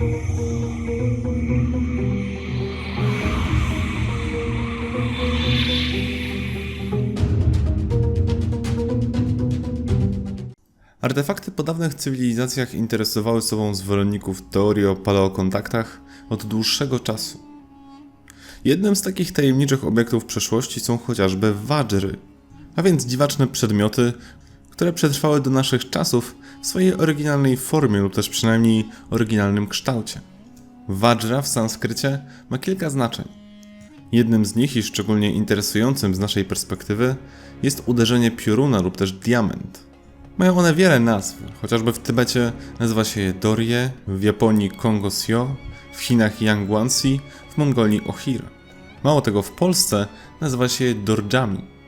Artefakty po dawnych cywilizacjach interesowały sobą zwolenników teorii o paleokontaktach od dłuższego czasu. Jednym z takich tajemniczych obiektów przeszłości są chociażby wadżry, a więc dziwaczne przedmioty, które przetrwały do naszych czasów w swojej oryginalnej formie lub też przynajmniej oryginalnym kształcie. Vajra w sanskrycie ma kilka znaczeń. Jednym z nich i szczególnie interesującym z naszej perspektywy jest uderzenie pioruna lub też diament. Mają one wiele nazw, chociażby w Tybecie nazywa się je Dorje, w Japonii Kongo Sio, w Chinach Yangguansi, w Mongolii Ohir. Mało tego, w Polsce nazywa się je Dorjami.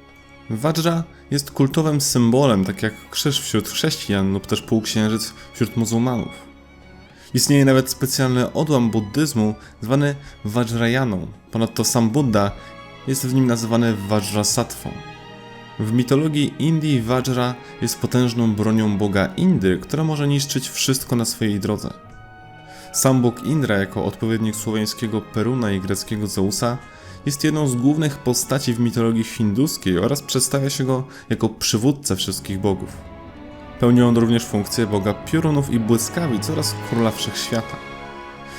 Vajra jest kultowym symbolem, tak jak krzyż wśród chrześcijan lub też półksiężyc wśród muzułmanów. Istnieje nawet specjalny odłam buddyzmu zwany Vajrayaną. Ponadto sam Buddha jest w nim nazywany Vajrasattwą. W mitologii Indii Vajra jest potężną bronią boga Indry, która może niszczyć wszystko na swojej drodze. Sam bóg Indra, jako odpowiednik słowiańskiego Peruna i greckiego Zeusa, jest jedną z głównych postaci w mitologii hinduskiej oraz przedstawia się go jako przywódcę wszystkich bogów. Pełni on również funkcję boga piorunów i błyskawic oraz króla wszechświata.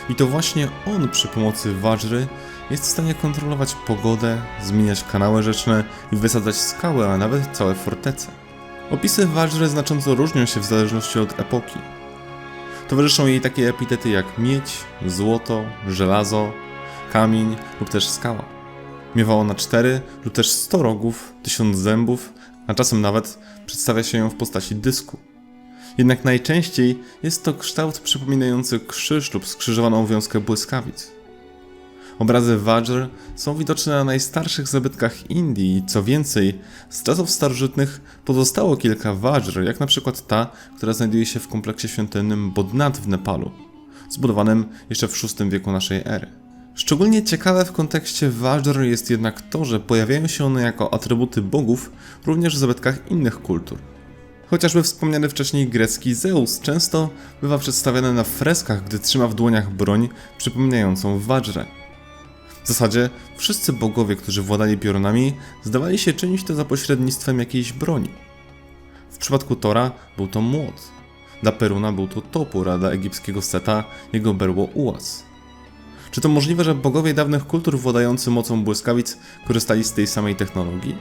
I to właśnie on przy pomocy Vajry jest w stanie kontrolować pogodę, zmieniać kanały rzeczne i wysadzać skały, a nawet całe fortece. Opisy Vajry znacząco różnią się w zależności od epoki. Towarzyszą jej takie epitety jak miedź, złoto, żelazo, kamień lub też skała. Miewa ona cztery lub też sto rogów, tysiąc zębów, a czasem nawet przedstawia się ją w postaci dysku. Jednak najczęściej jest to kształt przypominający krzyż lub skrzyżowaną wiązkę błyskawic. Obrazy Vajr są widoczne na najstarszych zabytkach Indii i co więcej, z czasów starożytnych pozostało kilka Vajr, jak na przykład ta, która znajduje się w kompleksie świątynnym Bodnath w Nepalu, zbudowanym jeszcze w VI wieku naszej ery. Szczególnie ciekawe w kontekście Vajr jest jednak to, że pojawiają się one jako atrybuty bogów również w zabytkach innych kultur. Chociażby wspomniany wcześniej grecki Zeus często bywa przedstawiany na freskach, gdy trzyma w dłoniach broń przypominającą Vajrę. W zasadzie wszyscy bogowie, którzy władali piorunami, zdawali się czynić to za pośrednictwem jakiejś broni. W przypadku Tora był to młot, dla Peruna był to topór, a dla egipskiego Seta jego berło ułaz. Czy to możliwe, że bogowie dawnych kultur władający mocą błyskawic korzystali z tej samej technologii?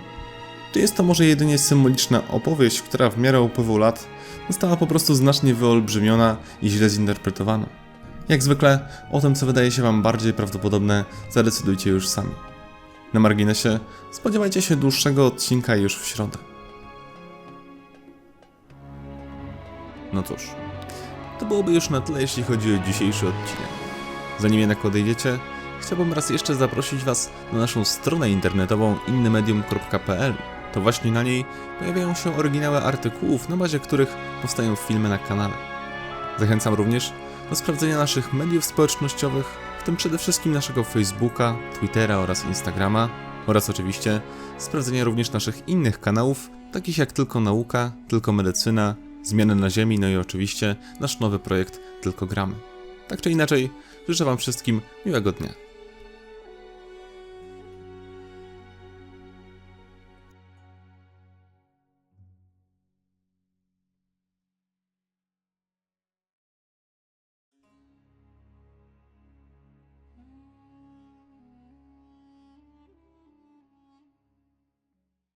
Czy jest to może jedynie symboliczna opowieść, która w miarę upływu lat została po prostu znacznie wyolbrzymiona i źle zinterpretowana? Jak zwykle, o tym co wydaje się Wam bardziej prawdopodobne, zadecydujcie już sami. Na marginesie, spodziewajcie się dłuższego odcinka już w środę. No cóż, to byłoby już na tyle, jeśli chodzi o dzisiejszy odcinek. Zanim jednak odejdziecie, chciałbym raz jeszcze zaprosić Was na naszą stronę internetową innymedium.pl. To właśnie na niej pojawiają się oryginały artykułów, na bazie których powstają filmy na kanale. Zachęcam również do sprawdzenia naszych mediów społecznościowych, w tym przede wszystkim naszego Facebooka, Twittera oraz Instagrama, oraz oczywiście sprawdzenia również naszych innych kanałów, takich jak Tylko Nauka, Tylko Medycyna, Zmiany na Ziemi, no i oczywiście nasz nowy projekt Tylko Gramy. Tak czy inaczej, życzę Wam wszystkim miłego dnia.